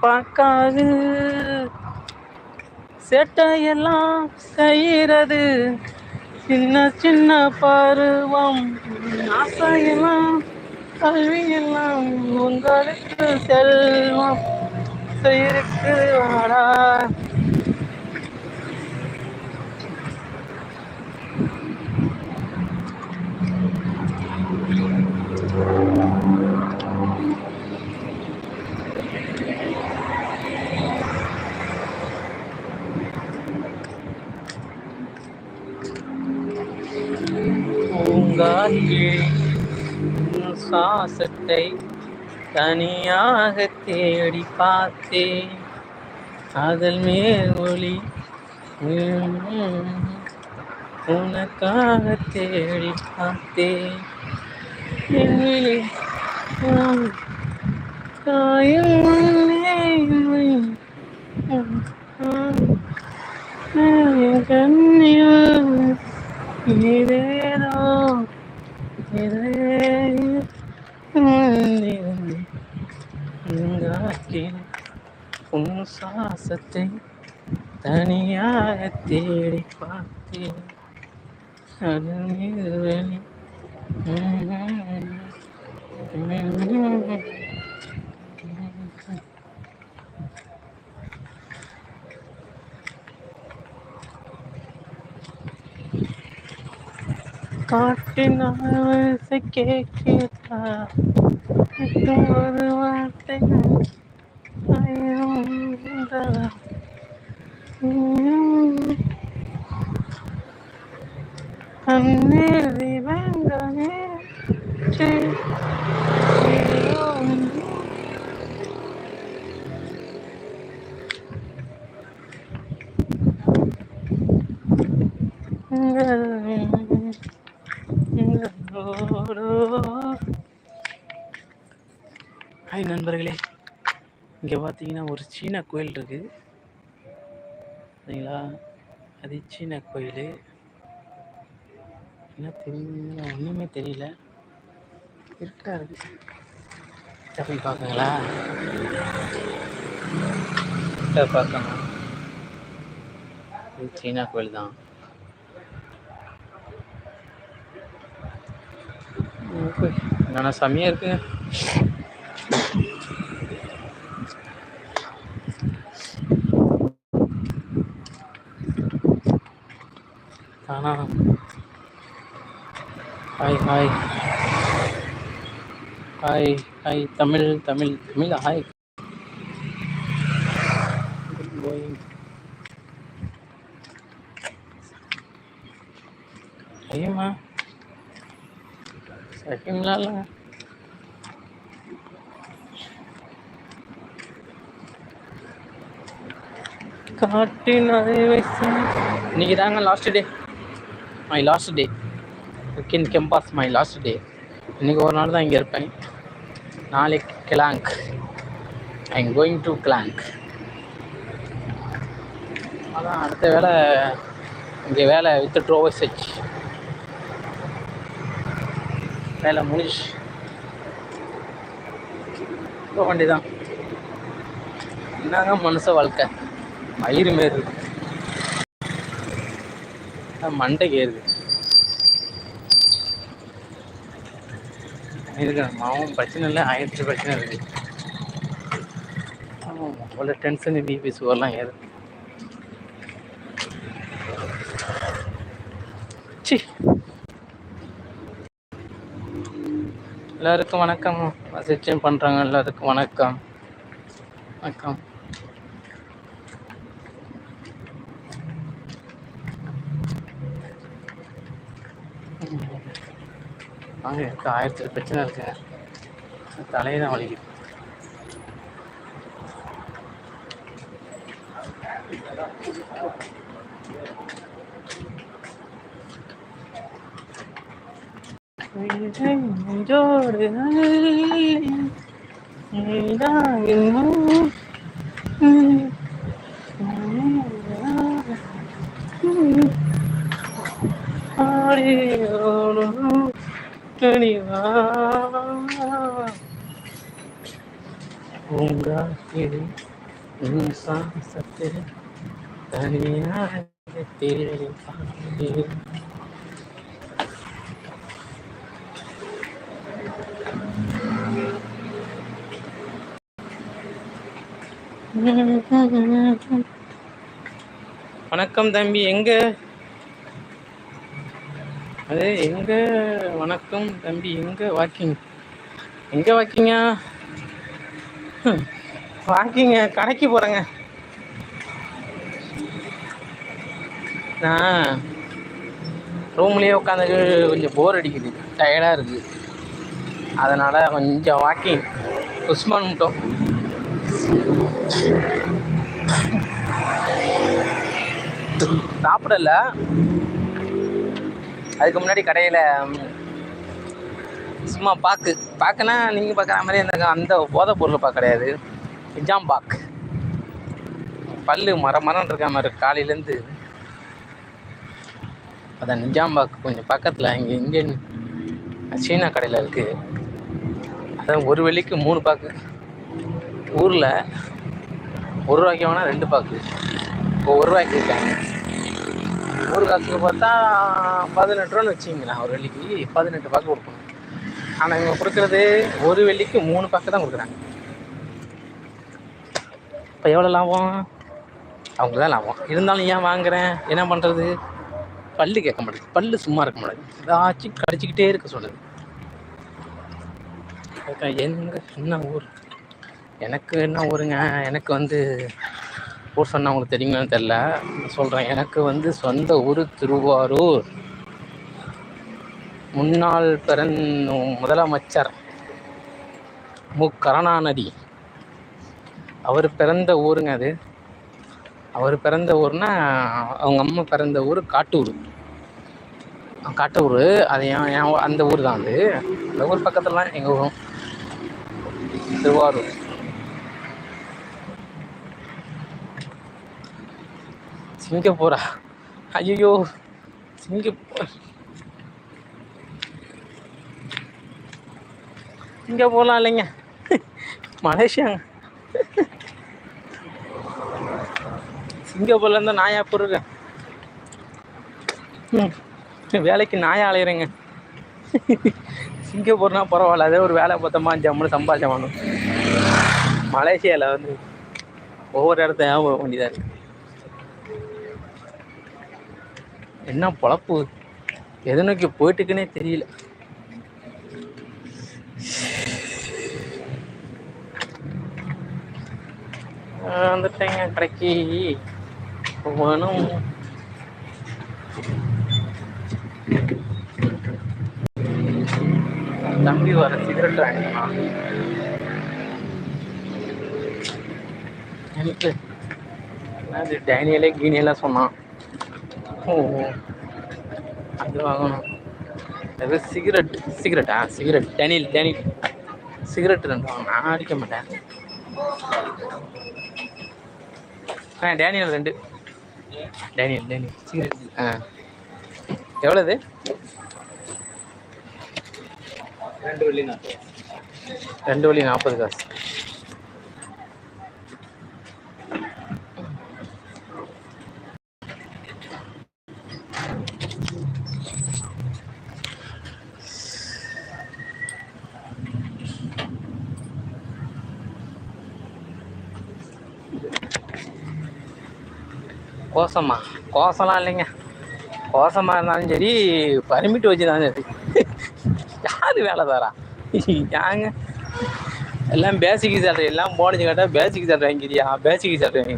பார்க்காது. செட்டையெல்லாம் செய்கிறது. சின்ன சின்ன பருவம். ஆசையெல்லாம் கல்வியெல்லாம் உங்களுக்கு செல்வம். செய்யிருக்கு வாடா. சுவாசத்தை தனியாக தேடி பார்த்தேன். அதில் மேல் ஒளி உம், உனக்காக தேடி பார்த்தேன். என் விழி, உம், காயும் முன்னே உன்னை, உம், உம், என் கண்ணில் இதேதோ உன் சுவாசத்தை தனியாக தேடி பார்த்தேன் அது மீது வெளி காட்டின் ஆசை கேட்கிறா இன்னும் ஒரு வார்த்தை ஐயம் cerrada. Anneli, venga, eh. ஐ நண்பர்களே இங்கே பார்த்தீங்கன்னா ஒரு சீன கோயில் இருக்குது சரிங்களா? அது சீன கோயில். என்ன தெரியுது ஒன்றுமே தெரியல. இருக்கா. இருக்கு போய் பார்க்குங்களா பார்க்கணும். இது சீனா கோயில் தான். என்னென்ன செம்மையாக இருக்குங்க ஆனா hi hi hi hi Tamil Tamil Tamil hi ஐயம்மா. செகண்ட்லாம் இல்லைங்க காட்டின் அலைவரிசை. இன்னைக்கு தாங்க last day my last day கின் கெம்பாஸ் மை லாஸ்ட் டே இன்னைக்கு ஒரு நாள் தான் இங்கே இருப்பேன். நாளைக்கு Klang I am going to Klang அதான் அடுத்த வேலை இங்கே வேலை வித் ட்ரோவர் செச் வேலை முடிச்சு போக வேண்டியதான் என்னங்க மனுஷ வாழ்க்கை. மயிறு மாரி இருக்கு. மண்டைக்கு ஏறுது இருக்கு மாவும் பிரச்சனை இல்லை ஆயிரத்தி பிரச்சனை இருக்குது ஆமாம் அவ்வளோ டென்ஷன் பிபி சுகர்லாம் ஏறுது. சி எல்லாருக்கும் வணக்கம். வசிச்சம் பண்ணுறாங்க எல்லாருக்கும் வணக்கம். வணக்கம். வாங்க எனக்கு ஆயிரத்தி பிரச்சனை இருக்குங்க தலையை தான் வலிக்குது நெஞ்சோடு நீதான் இன்னும் ஆடியோடும் துணிவா பூங்காற்றில் மின்சார சத்தில் தனியாக தேடி பார்த்தேன். வணக்கம் தம்பி எங்க அது எங்க வணக்கம் தம்பி எங்க வாக்கிங் எங்க வாக்கிங்க வாக்கிங்க கடைக்கு போறேங்க. நான் ரூம்லேயே உட்காந்து கொஞ்சம் போர் அடிக்குது. டயர்டாக இருக்குது அதனால் கொஞ்சம் வாக்கிங் உஸ்மான் மட்டும். சாப்பிடல? அதுக்கு முன்னாடி கடையில் சும்மா பாக்கு. பாக்குன்னா நீங்கள் பார்க்குற மாதிரி அந்த அந்த போதைப் பொருள் பாக்கு கிடையாது. நிஜாம் பாக் பல்லு மரம் மரம் இருக்க மாதிரி காலையிலேருந்து அதான் நிஜாம் பாக்கு. கொஞ்சம் பக்கத்தில் இங்கே இந்தியன் சீனா கடையில் இருக்குது அதான் ஒரு வெள்ளிக்கு மூணு பாக்கு. ஊரில் ஒரு ரூபாய்க்கு வேணால் ரெண்டு பாக்கு. இப்போ ஒரு ரூபாய்க்கு இருக்காங்க ஒரு காசுக்கு பார்த்தா பதினெட்டு ரூபான்னு வச்சிங்களேன் ஒரு வெள்ளிக்கு பதினெட்டு பாக்கு கொடுக்கணும் ஆனால் இவங்க கொடுக்குறது ஒரு வெள்ளிக்கு மூணு பாக்கு தான் கொடுக்குறாங்க. இப்போ எவ்வளோ லாபம்? அவங்களுக்கு தான் லாபம். இருந்தாலும் ஏன் வாங்குறேன்? என்ன பண்ணுறது பல்லு கேட்க மாட்டேங்குது. பல்லு சும்மா இருக்க மாட்டேங்குது. ஏதாச்சும் கடிச்சிக்கிட்டே இருக்க சொல்லுது. அக்கா, எங்க என்ன ஊர். எனக்கு என்ன ஊருங்க? எனக்கு வந்து ஊர் சொன்னால் உங்களுக்கு தெரியுமான்னு தெரில சொல்கிறேன் எனக்கு வந்து சொந்த ஊர் திருவாரூர். முன்னாள் பிறன் முதலமைச்சர் மு. கருணாநிதி. அவர் பிறந்த ஊருங்க அது. அவர் பிறந்த ஊர்னா அவங்க அம்மா பிறந்த ஊர் காட்டூர். காட்டூர் அது என் என் அந்த ஊர் தான் அது. அந்த ஊர் பக்கத்துலலாம் எங்கள் ஊரும் திருவாரூர். சிங்கப்பூரா? ஐயோ சிங்கப்பூர். இங்கே போகலாம் இல்லைங்க. மலேசியாங்க சிங்கப்பூர்லேருந்து நாயா இருக்கேன் ம் வேலைக்கு நாயா அலையிறேங்க. சிங்கப்பூர்னா பரவாயில்ல அதே ஒரு வேலை பார்த்தோமா ஜம்முன்னு சம்பாதிச்சமானும் மலேசியாவில் வந்து ஒவ்வொரு இடத்த ஞாபகம் போக வேண்டியதாக இருக்குது என்ன பொழப்பு? எதை நோக்கி போயிட்டுக்குன்னே தெரியல. வந்துட்டேங்க கடைக்கு. போகணும் தம்பி வர சிகரெட் வாங்கினா எனக்கு அது டேனியலே கீனியெல்லாம் சொன்னான். அது வாங்கணும். அது சிகரெட் சிகரெட்டா? சிகரெட் டேனியல் டேனியல் சிகரெட் ரெண்டு வாங்கணும். நான் அடிக்க மாட்டேன். ஆ டேனியல் ரெண்டு. Daniel Daniel. சிகரெட். ஆ. எவ்வளோது ரெண்டு வெள்ளி நாற்பது. ரெண்டு வழி நாற்பது காசு. கோசமா கோசம்லாம் இல்லைங்க. கோசமா இருந்தாலும் சரி பர்மிட் வச்சுதான் சரி. யார் வேலை தரா யாங்க எல்லாம் பேசிக் சேலரி எல்லாம் போனச்சு கேட்டால் பேசிக் சேலரி வாங்கிக்கிறியா? பேசிக் சேலரி வாங்கி.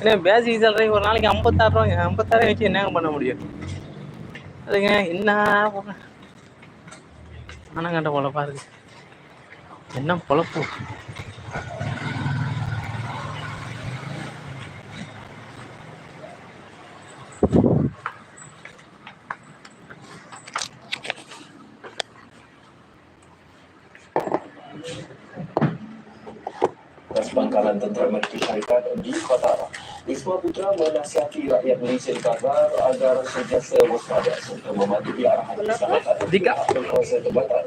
ஏன்னா பேசிக் சேலரி ஒரு நாளைக்கு ஐம்பத்தாறு ரூபாங்க. ஐம்பத்தாறு வச்சு என்னங்க பண்ண முடியும்? அதுங்க என்ன போங்க ஆனங்கண்ட பொழப்பா இருக்கு? என்ன பொழப்பு? Pangkalan tentera mereka syarikat di Qatar. Wisma Putra menasihati rakyat Malaysia di Qatar agar sentiasa waspada serta mematuhi arahan kesihatan Dika. pihak berkuasa tempatan.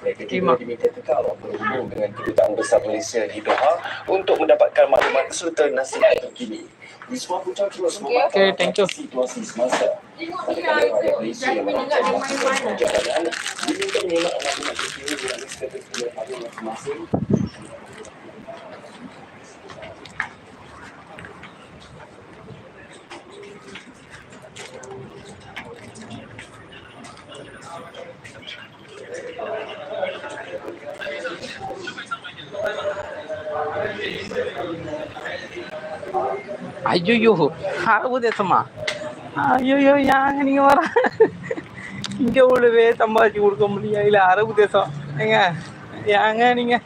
Mereka Terima. juga diminta kekal berhubung dengan Kedutaan Besar Malaysia di Doha untuk mendapatkan maklumat serta nasihat terkini. Wisma Putra terus Okay, thank you. situasi semasa. Manakala rakyat Malaysia yang melakukan melakukan perjalanan diminta menyimak maklumat terkini dengan lista terkini pada masing-masing ஐயோ அரபு தேசமா ஐயோ ஏங்க நீங்க வர இங்க உள்ளவே சம்பாதிச்சு கொடுக்க முடியும் இல்ல அரபு தேசம் ஏங்க ஏங்க நீங்க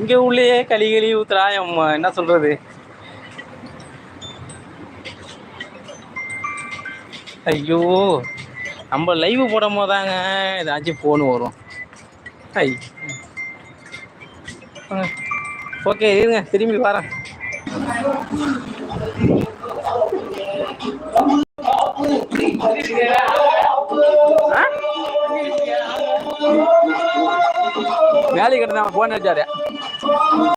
இங்க உள்ளே களி களி ஊத்துறா என்ன சொல்றது ஐயோ நம்ம லைவ் போடும் போதாங்க ஏதாச்சும் ஃபோன் வரும் ஐ ஓகே இருங்க திரும்பி வரேன் ஆ? வேலைக்கு கிடந்தா ஃபோன் அடிச்சாரு